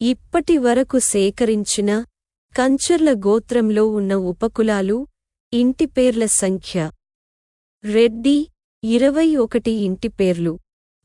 ఇప్పటి వరకు సేకరించిన కంచర్ల గోత్రంలో ఉన్న ఉపకులాలు ఇంటి పేర్ల సంఖ్య. రెడ్డి ఇరవై ఒకటి ఇంటి పేర్లు.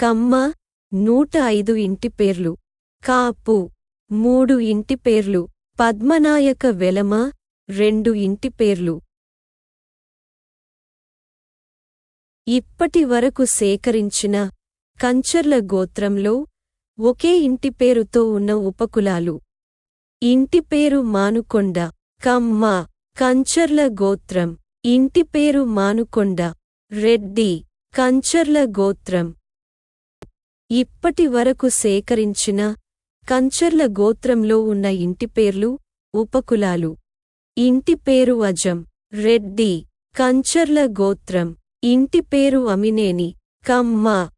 కమ్మ నూట ఐదు ఇంటి పేర్లు. కాపు మూడు ఇంటి పేర్లు. పద్మనాయక వెలమ రెండు ఇంటి పేర్లు. ఇప్పటి వరకు సేకరించిన కంచర్ల గోత్రంలో ఒకే ఇంటి పేరుతో ఉన్న ఉపకులాలు. ఇంటి పేరు మానుకొండ. కమ్మ. కంచర్ల గోత్రం. ఇంటి పేరు మానుకొండ. రెడ్డి. కంచర్ల గోత్రం. ఇప్పటి వరకు సేకరించిన కంచర్ల గోత్రంలో ఉన్న ఇంటి పేర్లు ఉపకులాలు. ఇంటి పేరు అజం. రెడ్డి. కంచర్ల గోత్రం. ఇంటి పేరు అమినేని. కమ్మ.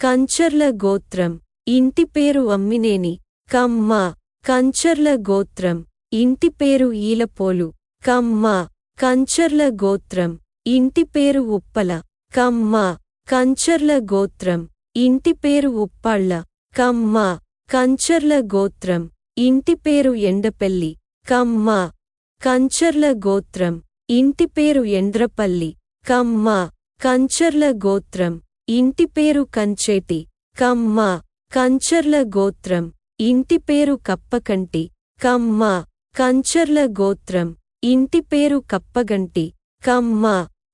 కంచర్ల గోత్రం. ఇంటి పేరు అమ్మినేని. కమ్మ. కంచర్ల గోత్రం. ఇంటి పేరు ఈలపోలు. కమ్మ. కంచర్ల గోత్రం. ఇంటి పేరు ఉప్పల. కమ్మ. కంచర్ల గోత్రం. ఇంటి పేరు ఉప్పాళ్ళ కమ్మ. కంచర్ల గోత్రం. ఇంటి పేరు ఎండపెల్లి. కమ్మ. కంచర్ల గోత్రం. ఇంటి పేరు ఎండ్రపల్లి కమ్మ. కంచర్ల గోత్రం. ఇంటి పేరు కంచేటి. కమ్మ. కంచర్ల గోత్రం ఇంటి పేరు కప్పకంటి కమ్మ కంచర్ల గోత్రం ఇంటి పేరు కప్పగంటి కమ్మ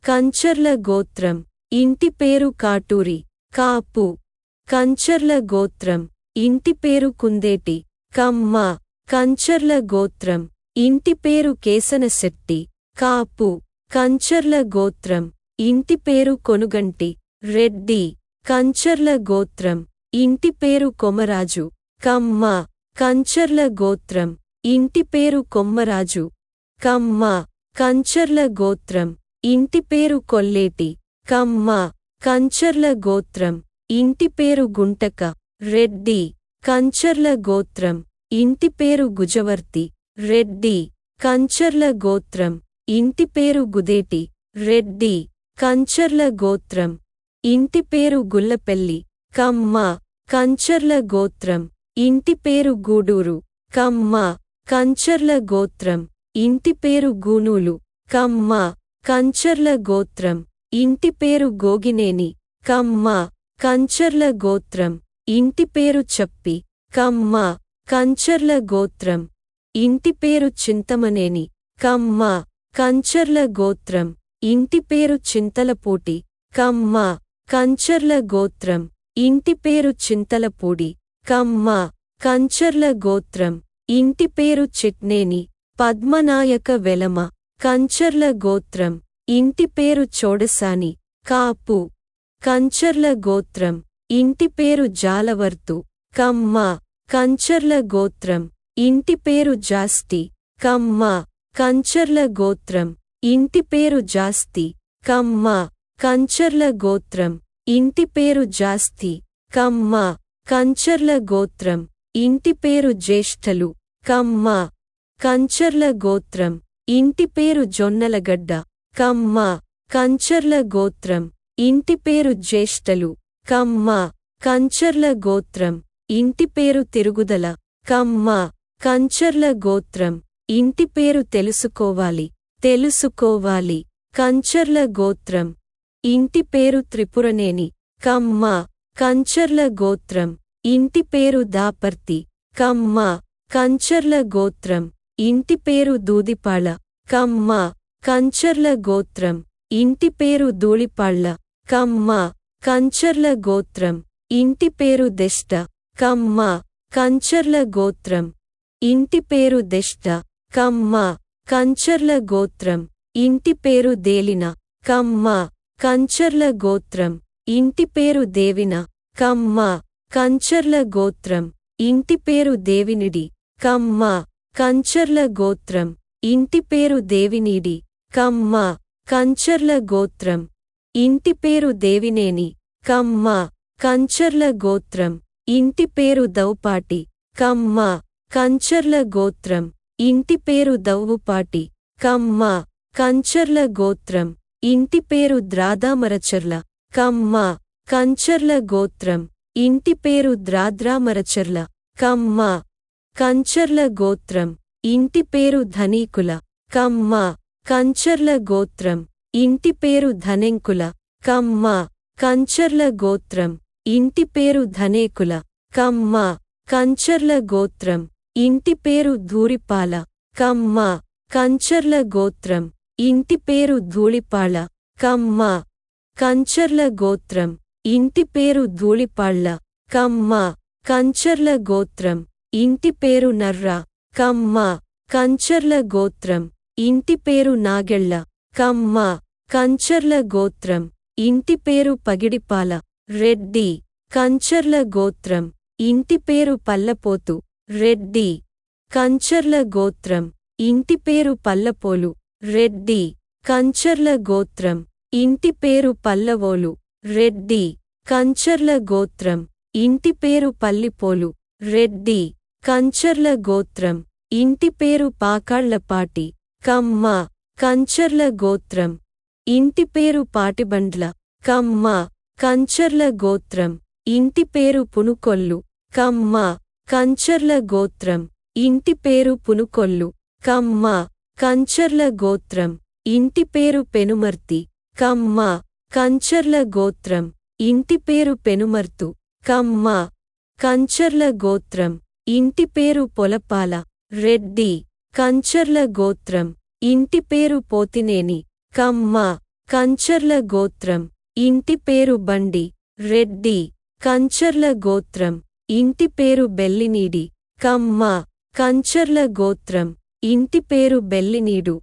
కంచర్ల గోత్రం ఇంటి పేరు కాటూరి కాపు కంచర్ల గోత్రం ఇంటి పేరు కుందేటి కమ్మ కంచర్ల గోత్రం ఇంటి పేరు కేసనశెట్టి కాపు కంచర్ల గోత్రం ఇంటి పేరు కొనుగంటి రెడ్డి కంచర్ల గోత్రం ఇంటి పేరు కొమరాజు కమ్మ కంచర్ల గోత్రం. ఇంటి పేరు కొమ్మరాజు. కమ్మ కంచర్ల గోత్రం. ఇంటి పేరు కొల్లేటి. కమ్మ కంచర్ల గోత్రం. ఇంటి పేరు గుంటక. రెడ్డి కంచర్ల గోత్రం. ఇంటి పేరు గుజవర్తి. రెడ్డి కంచర్ల గోత్రం. ఇంటి పేరు గుదేటి. రెడ్డి కంచర్ల గోత్రం. ఇంటి పేరు గుల్లపెల్లి. కమ్మ కంచర్ల గోత్రం ఇంటి పేరు గూడూరు. కమ్మ కంచర్ల గోత్రం ఇంటి పేరు గూనూలు. కమ్మ కంచర్ల గోత్రం ఇంటి పేరు గోగినేని. కమ్మ కంచర్ల గోత్రం ఇంటి పేరు చెప్పి. కమ్మ కంచర్ల గోత్రం ఇంటి పేరు చింతమనేని. కమ్మ కంచర్ల గోత్రం ఇంటి పేరు చింతలపూటి. కమ్మ కంచర్ల గోత్రం ఇంటి పేరు చింతలపూడి కమ్మ కంచర్ల గోత్రం ఇంటి పేరు చిట్నేని పద్మనాయక వెలమ కంచర్ల గోత్రం ఇంటి పేరు చోడసాని కాపు కంచర్ల గోత్రం ఇంటి పేరు జాలవర్తు కమ్మ కంచర్ల గోత్రం ఇంటి పేరు జాస్తి కమ్మ కంచర్ల గోత్రం ఇంటి పేరు జాస్తి కమ్మ కంచర్ల గోత్రం. ఇంటి పేరు జాస్తి కమ్మ కంచర్ల గోత్రం ఇంటి పేరు జ్యేష్ఠలు కమ్మ కంచర్ల గోత్రం ఇంటి పేరు జొన్నలగడ్డ కమ్మ కంచర్ల గోత్రం ఇంటి పేరు జ్యేష్ఠలు కమ్మ కంచర్ల గోత్రం ఇంటి పేరు తిరుగుదల కమ్మ కంచర్ల గోత్రం ఇంటి పేరు తెలుసుకోవాలి తెలుసుకోవాలి కంచర్ల గోత్రం. ఇంటి పేరు త్రిపురనేని. కమ్మ కంచర్ల గోత్రం. ఇంటి పేరు దాపర్తి. కమ్మ కంచర్ల గోత్రం. ఇంటి పేరు దూదిపాళ కమ్మ కంచర్ల గోత్రం. ఇంటి పేరు దూళిపాళ్ళ కమ్మ కంచర్ల గోత్రం. ఇంటి పేరు దెష్ట. కమ్మ కంచర్ల గోత్రం. ఇంటి పేరు దెష్ట. కమ్మ కంచర్ల గోత్రం. ఇంటి పేరు దేలిన. కమ్మ కంచర్ల గోత్రం. ఇంటి పేరు దేవిన. కమ్మ. కంచర్ల గోత్రం. ఇంటి పేరు దేవినిడి. కమ్మ. కంచర్ల గోత్రం. ఇంటి పేరు దేవినీడి. కమ్మ. కంచర్ల గోత్రం. ఇంటి పేరు దేవినేని. కమ్మ. కంచర్ల గోత్రం. ఇంటి పేరు దౌపాటి. కమ్మ. కంచర్ల గోత్రం. ఇంటి పేరు దౌవుపాటి. కమ్మ. కంచర్ల గోత్రం. ఇంటి పేరు ద్రాదామరచర్ల. కమ్మ. కంచర్ల గోత్రం. ఇంటి పేరు ద్రాద్రామరచర్ల. కమ్మ. కంచర్ల గోత్రం. ఇంటి పేరు ధనీకుల. కమ్మ. కంచర్ల గోత్రం. ఇంటి పేరు ధనెంకుల. కమ్మ. కంచర్ల గోత్రం. ఇంటి పేరు ధనేకుల. కమ్మ. కంచర్ల గోత్రం. ఇంటి పేరు ధూరిపాల. కమ్మ. కంచర్ల గోత్రం. ఇంటి పేరు ధూళిపాళ. కమ్మ. కంచర్ల గోత్రం. ఇంటి పేరు ధూళిపాళ్ళ కమ్మ. కంచర్ల గోత్రం. ఇంటి పేరు నర్ర. కమ్మ. కంచర్ల గోత్రం. ఇంటి పేరు నాగెళ్ళ. కమ్మ. కంచర్ల గోత్రం. ఇంటి పేరు పగిడిపాల. రెడ్డి. కంచర్ల గోత్రం. ఇంటి పేరు పల్లపోతు. రెడ్డి. కంచర్ల గోత్రం. ఇంటి పేరు పల్లపోలు. రెడ్డి కంచర్ల గోత్రం. ఇంటి పేరు పల్లవోలు. రెడ్డి కంచర్ల గోత్రం. ఇంటి పేరు పల్లిపోలు. రెడ్డి కంచర్ల గోత్రం. ఇంటి పేరు పాకాళ్ళపాటి. కమ్మ కంచర్ల గోత్రం. ఇంటి పేరు పాటిబండ్ల. కమ్మ కంచర్ల గోత్రం. ఇంటి పేరు పునుకొల్లు. కమ్మ కంచర్ల గోత్రం. ఇంటి పేరు పునుకొల్లు. కమ్మ కంచర్ల గోత్రం ఇంటి పేరు పెనుమర్తి కమ్మ కంచర్ల గోత్రం ఇంటి పేరు పెనుమర్తు కమ్మ కంచర్ల గోత్రం ఇంటి పేరు పొలపాల రెడ్డి కంచర్ల గోత్రం ఇంటి పేరు పోతినేని కమ్మ కంచర్ల గోత్రం ఇంటి పేరు బండి రెడ్డి కంచర్ల గోత్రం ఇంటి పేరు బెల్లినీడి కమ్మ కంచర్ల గోత్రం. ఇంటి పేరు బెల్లినీడు.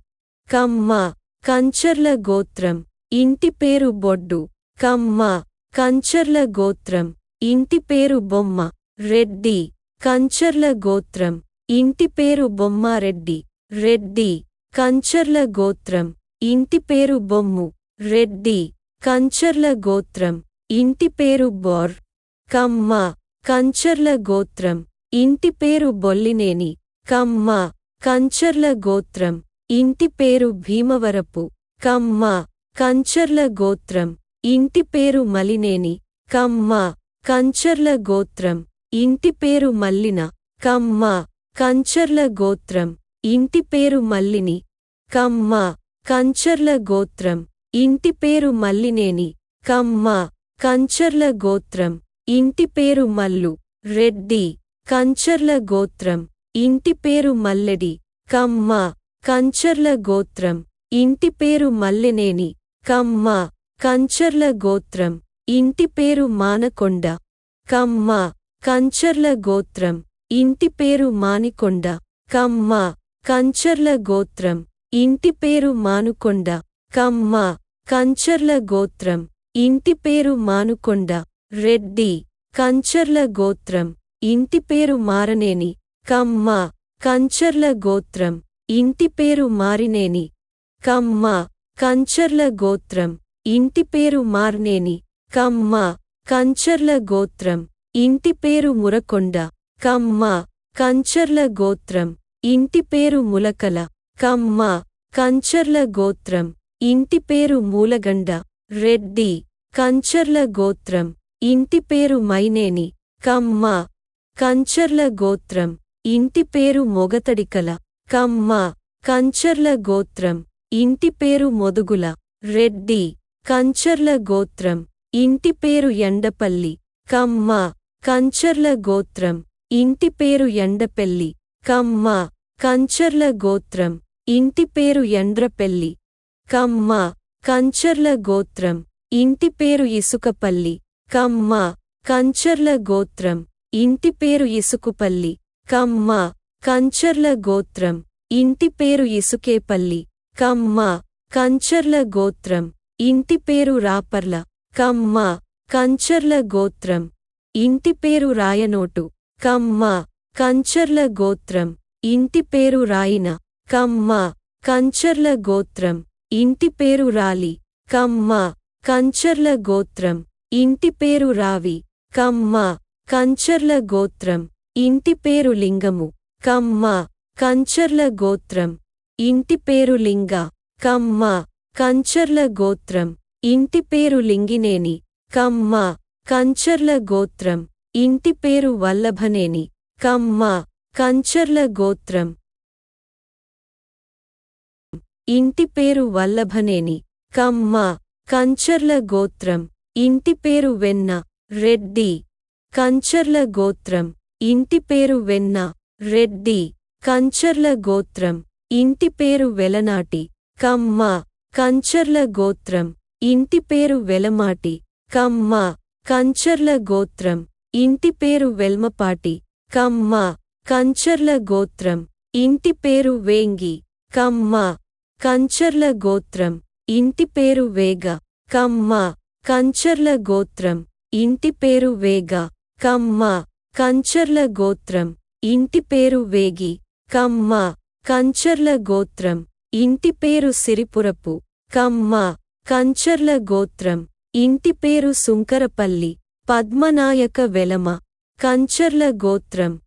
కమ్మ కంచర్ల గోత్రం. ఇంటి పేరు బొడ్డు. కమ్మ కంచర్ల గోత్రం. ఇంటి పేరు బొమ్మ. రెడ్డి కంచర్ల గోత్రం. ఇంటి పేరు బొమ్మారెడ్డి రెడ్డి కంచర్ల గోత్రం. ఇంటి పేరు బొమ్ము. రెడ్డి కంచర్ల గోత్రం. ఇంటి పేరు బోర్. కమ్మ కంచర్ల గోత్రం. ఇంటి పేరు బొల్లినేని. కమ్మ కంచర్ల గోత్రం. ఇంటి పేరు భీమవరపు. కమ్మ. కంచర్ల గోత్రం. ఇంటి పేరు మలినేని. కమ్మ. కంచర్ల గోత్రం. ఇంటి పేరు మల్లిన. కమ్మ. కంచర్ల గోత్రం. ఇంటి పేరు మల్లిని. కమ్మ. కంచర్ల గోత్రం. ఇంటి పేరు మల్లినేని. కమ్మ. కంచర్ల గోత్రం. ఇంటి పేరు మల్లు. రెడ్డి. కంచర్ల గోత్రం. ఇంటి పేరు మల్లెడి కమ్మ కంచర్ల గోత్రం. ఇంటి పేరు మల్లెనేని కమ్మ కంచర్ల గోత్రం. ఇంటి పేరు మానకొండ కమ్మ కంచర్ల గోత్రం. ఇంటి పేరు మానికొండ కమ్మ కంచర్ల గోత్రం. ఇంటి పేరు మానుకొండ కమ్మ కంచర్ల గోత్రం. ఇంటి పేరు మానుకొండ రెడ్డి కంచర్ల గోత్రం. ఇంటి పేరు మారనేని కమ్మ కంచర్ల గోత్రం ఇంటి పేరు మారినేని. కమ్మ కంచర్ల గోత్రం ఇంటి పేరు మార్నేని. కమ్మ కంచర్ల గోత్రం ఇంటి పేరు మురకొండ. కమ్మ కంచర్ల గోత్రం ఇంటి పేరు ములకల. కమ్మ కంచర్ల గోత్రం ఇంటి పేరు మూలగండ. రెడ్డి కంచర్ల గోత్రం ఇంటి పేరు మైనేని. కమ్మ కంచర్ల గోత్రం ఇంటి పేరు మొగతడికల. కమ్మ కంచర్ల గోత్రం. ఇంటి పేరు మొదుగుల. రెడ్డి కంచర్ల గోత్రం. ఇంటి పేరు ఎండపల్లి. కమ్మ కంచర్ల గోత్రం. ఇంటి పేరు ఎండపెల్లి. కమ్మ కంచర్ల గోత్రం. ఇంటి పేరు ఎండ్రపెల్లి. కమ్మ కంచర్ల గోత్రం. ఇంటి పేరు ఇసుకపల్లి. కమ్మ కంచర్ల గోత్రం. ఇంటి పేరు ఇసుకుపల్లి. కమ్మ కంచర్ల గోత్రం. ఇంటి పేరు ఇసుకేపల్లి. కమ్మ కంచర్ల గోత్రం. ఇంటి పేరు రాపర్ల. కమ్మ కంచర్ల గోత్రం. ఇంటి పేరు రాయనోటు. కమ్మ కంచర్ల గోత్రం. ఇంటి పేరు రాయిన. కమ్మ కంచర్ల గోత్రం. ఇంటి పేరు రాలి. కమ్మ కంచర్ల గోత్రం. ఇంటి పేరు రావి. కమ్మ కంచర్ల గోత్రం. ఇంటి పేరు లింగము. కమ్మ కంచర్ల గోత్రం. ఇంటి పేరు లింగ. కమ్మ కంచర్ల గోత్రం. ఇంటి పేరు లింగినేని. కమ్మ కంచర్ల గోత్రం. ఇంటి పేరు వల్లభనేని. కమ్మ కంచర్ల గోత్రం. ఇంటి పేరు వల్లభనేని. కమ్మ కంచర్ల గోత్రం. ఇంటి పేరు వెన్న రెడ్డి. కంచర్ల గోత్రం. ఇంటి పేరు వెన్న రెడ్డి కంచర్ల గోత్రం. ఇంటి పేరు వెలనాటి కమ్మ కంచర్ల గోత్రం. ఇంటి పేరు వెలమాటి కమ్మ కంచర్ల గోత్రం. ఇంటి పేరు వెల్మపాటి కమ్మ కంచర్ల గోత్రం. ఇంటి పేరు వేంగి కమ్మ కంచర్ల గోత్రం. ఇంటి పేరు వేగ కమ్మ కంచర్ల గోత్రం. ఇంటి పేరు వేగ కమ్మ కంచర్ల గోత్రం. ఇంటి పేరు వేగి. కమ్మ. కంచర్ల గోత్రం. ఇంటి పేరు సిరిపురపు. కమ్మ. కంచర్ల గోత్రం. ఇంటి పేరు సుంకరపల్లి. పద్మనాయక వెలమ. కంచర్ల గోత్రం.